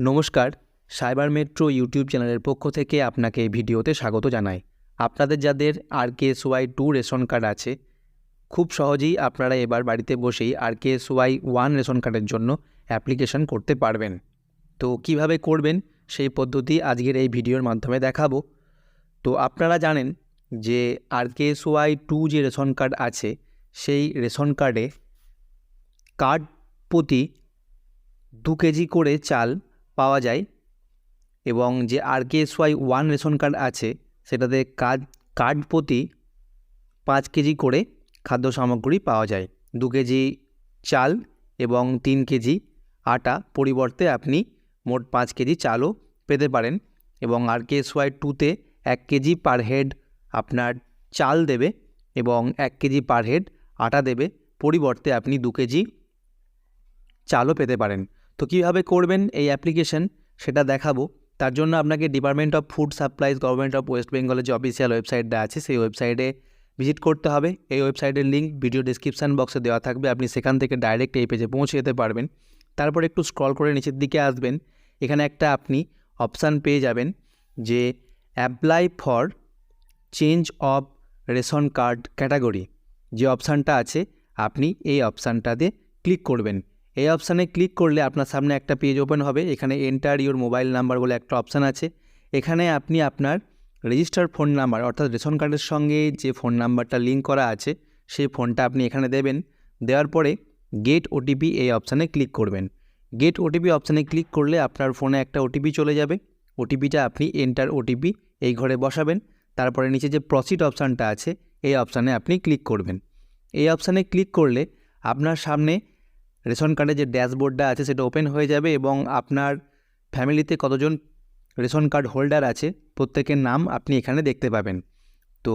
নমস্কার, cyber metro YouTube চ্যানেলের পক্ষ থেকে আপনাকে এই ভিডিওতে স্বাগত জানাই। আপনাদের যাদের R K Y two ration card আছে, খুব সহজেই আপনারা এবার বাড়িতে বসেই R K Y one ration কার্ডের জন্য অ্যাপ্লিকেশন করতে পারবেন। তো কীভাবে করবেন সেই পদ্ধতি আজকের এই ভিডিওর মাধ্যমে দেখাবো। তো আপনারা জানেন যে আর কে ওয়াই টু যে রেশন কার্ড আছে, সেই রেশন কার্ডে কার্ড প্রতি দু কেজি করে চাল পাওয়া যায় এবং যে R K Y one ration card আছে, সেটাতে কার্ড কার্ড প্রতি পাঁচ কেজি করে খাদ্য সামগ্রী পাওয়া যায়। দু কেজি চাল এবং তিন কেজি আটা পরিবর্তে আপনি মোট পাঁচ কেজি চালও পেতে পারেন এবং আর কে ওয়াই টুতে এক কেজি পার হেড আপনার চাল দেবে এবং এক কেজি পার হেড আটা দেবে। পরিবর্তে আপনি দু কেজি চালও পেতে পারেন। তো কীভাবে করবেন এই অ্যাপ্লিকেশন সেটা দেখাবো। তার জন্য আপনাকে department of food supplies government of west বেঙ্গলের যে অফিসিয়াল ওয়েবসাইটটা আছে, সেই ওয়েবসাইটে ভিজিট করতে হবে। এই ওয়েবসাইটের লিঙ্ক ভিডিও ডিসক্রিপশান বক্সে দেওয়া থাকবে। আপনি সেখান থেকে ডাইরেক্ট এই পেজে পৌঁছে যেতে পারবেন। তারপর একটু স্ক্রল করে নিচের দিকে আসবেন। এখানে একটা আপনি অপশান পেয়ে যাবেন যে apply for change of ration card category যে অপশানটা আছে, আপনি এই অপশানটাতে ক্লিক করবেন। এই অপশানে ক্লিক করলে আপনার সামনে একটা পেজ ওপেন হবে। এখানে এন্টার ইউর মোবাইল নাম্বার বলে একটা অপশান আছে। এখানে আপনি আপনার রেজিস্টার ফোন নাম্বার অর্থাৎ রেশন কার্ডের সঙ্গে যে ফোন নাম্বারটা লিঙ্ক করা আছে, সেই ফোনটা আপনি এখানে দেবেন। দেওয়ার পরে গেট ওটিপি এই অপশানে ক্লিক করবেন। গেট ওটিপি অপশানে ক্লিক করলে আপনার ফোনে একটা ওটিপি চলে যাবে। ওটিপিটা আপনি এন্টার ওটিপি এই ঘরে বসাবেন। তারপরে নিচে যে প্রসিড অপশানটা আছে, এই অপশানে আপনি ক্লিক করবেন। এই অপশানে ক্লিক করলে আপনার সামনে রেশন কার্ডের যে ড্যাশবোর্ডটা আছে সেটা ওপেন হয়ে যাবে এবং আপনার ফ্যামিলিতে কতজন রেশন কার্ড হোল্ডার আছে প্রত্যেকের নাম আপনি এখানে দেখতে পাবেন। তো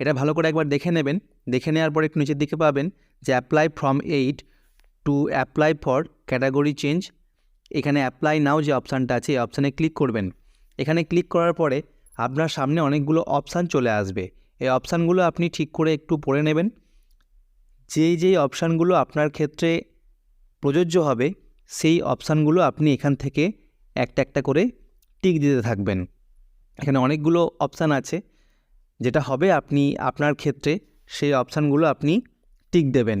এটা ভালো করে একবার দেখে নেবেন। দেখে নেওয়ার পর একটু নিচের দিকে পাবেন যে apply form eight to apply for category change এখানে অ্যাপ্লাই নাও যে অপশানটা আছে, এই অপশানে ক্লিক করবেন। এখানে ক্লিক করার পরে আপনার সামনে অনেকগুলো অপশান চলে আসবে। এই অপশানগুলো আপনি ঠিক করে একটু পড়ে নেবেন। যেই যেই অপশানগুলো আপনার ক্ষেত্রে প্রযোজ্য হবে, সেই অপশানগুলো আপনি এখান থেকে একটা একটা করে টিক দিতে থাকবেন। এখানে অনেকগুলো অপশান আছে, যেটা হবে আপনি, আপনার ক্ষেত্রে সেই অপশানগুলো আপনি টিক দেবেন।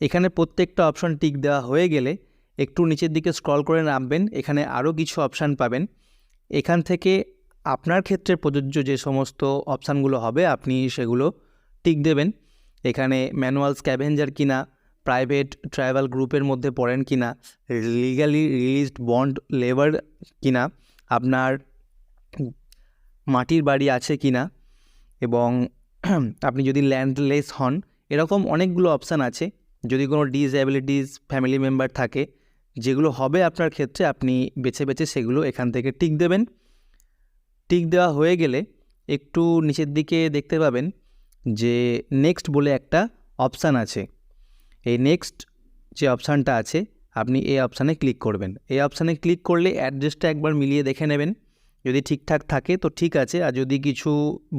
এখানে প্রত্যেকটা অপশান টিক দেওয়া হয়ে গেলে একটু নিচের দিকে স্ক্রল করে নামবেন, এখানে আরও কিছু অপশান পাবেন। এখান থেকে আপনার ক্ষেত্রে প্রযোজ্য যে সমস্ত অপশানগুলো হবে, আপনি সেগুলো টিক দেবেন। এখানে ম্যানুয়াল স্ক্যাভেঞ্জার কিনা প্রাইভেট ট্রাইবাল গ্রুপের মধ্যে পড়েন কি না লিগালি রিলিজড বন্ড লেবার কিনা, আপনার মাটির বাড়ি আছে কি না এবং আপনি যদি ল্যান্ডলেস হন, এরকম অনেকগুলো অপশান আছে। যদি কোনো ডিসএবিলিটিস ফ্যামিলি মেম্বার থাকে, যেগুলো হবে আপনার ক্ষেত্রে আপনি বেছে বেছে সেগুলো এখান থেকে টিক দেবেন। টিক দেওয়া হয়ে গেলে একটু নিচের দিকে দেখতে পাবেন যে নেক্সট বলে একটা অপশান আছে। এই নেক্সট যে অপশানটা আছে, আপনি এই অপশানে ক্লিক করবেন। এই অপশানে ক্লিক করলে অ্যাড্রেসটা একবার মিলিয়ে দেখে নেবেন। যদি ঠিকঠাক থাকে, তো ঠিক আছে। আর যদি কিছু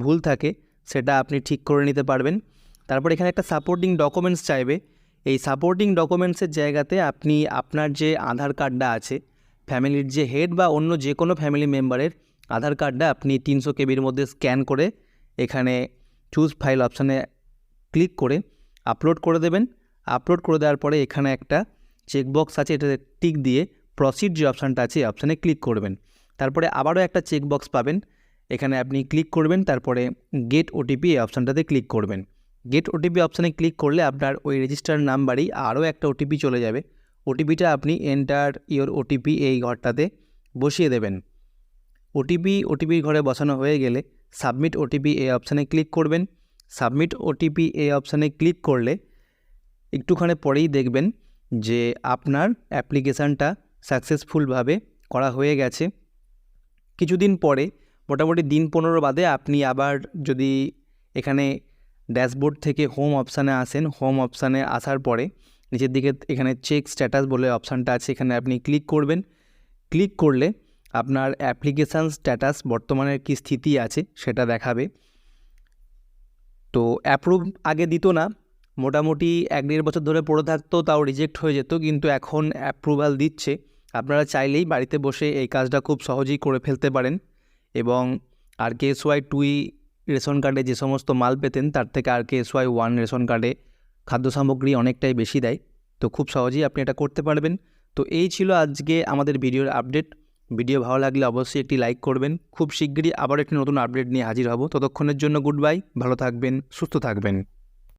ভুল থাকে, সেটা আপনি ঠিক করে নিতে পারবেন। তারপর এখানে একটা সাপোর্টিং ডকুমেন্টস চাইবে। এই সাপোর্টিং ডকুমেন্টসের জায়গাতে আপনি আপনার যে আধার কার্ডটা আছে, ফ্যামিলির যে হেড বা অন্য যে কোনো ফ্যামিলি মেম্বারের আধার কার্ডটা আপনি তিনশো কেবির মধ্যে স্ক্যান করে এখানে চুজ ফাইল অপশানে ক্লিক করে আপলোড করে দেবেন। আপলোড করে দেওয়ার পরে এখানে একটা চেকবক্স আছে, এটাতে টিক দিয়ে প্রসিড যে অপশানটা আছে, এই অপশানে ক্লিক করবেন। তারপরে আবারও একটা চেকবক্স পাবেন। এখানে আপনি ক্লিক করবেন, তারপরে গেট ওটিপি এই অপশানটাতে ক্লিক করবেন। গেট ওটিপি অপশানে ক্লিক করলে আপনার ওই রেজিস্টার নাম্বারেই আরও একটা ওটিপি চলে যাবে। ওটিপিটা আপনি এন্টার ইওর ওটিপি এই ঘরটাতে বসিয়ে দেবেন। ওটিপি ওটিপির ঘরে বসানো হয়ে গেলে সাবমিট ওটিপি এই অপশানে ক্লিক করবেন। সাবমিট ওটিপি এই অপশানে ক্লিক করলে একটুখানি পরেই দেখবেন যে আপনার অ্যাপ্লিকেশানটা সাকসেসফুলভাবে করা হয়ে গেছে। কিছুদিন পরে, মোটামুটি দিন পনেরো বাদে আপনি আবার যদি এখানে ড্যাশবোর্ড থেকে হোম অপশানে আসেন, হোম অপশানে আসার পরে নিচের দিকে এখানে চেক স্ট্যাটাস বলে অপশানটা আছে, এখানে আপনি ক্লিক করবেন। ক্লিক করলে আপনার অ্যাপ্লিকেশান স্ট্যাটাস বর্তমানের কী স্থিতি আছে সেটা দেখাবে। তো অ্যাপ্রুভ আগে দিত না মোটামুটি এক দেড় বছর ধরে পড়ে থাকতো, তাও রিজেক্ট হয়ে যেত, কিন্তু এখন অ্যাপ্রুভাল দিচ্ছে। আপনারা চাইলেই বাড়িতে বসে এই কাজটা খুব সহজেই করে ফেলতে পারেন এবং আর কে এস ওয়াই টুই রেশন কার্ডে যে সমস্ত মাল পেতেন, তার থেকে R K S Y one ration কার্ডে খাদ্য সামগ্রী অনেকটাই বেশি দেয়। তো খুব সহজেই আপনি এটা করতে পারবেন। তো এই ছিল আজকে আমাদের ভিডিওর আপডেট ভিডিও ভালো লাগলে অবশ্যই একটি লাইক করবেন। খুব শিগগিরই আবার একটি নতুন আপডেট নিয়ে হাজির হব। ততক্ষণের জন্য গুড বাই ভালো থাকবেন, সুস্থ থাকবেন।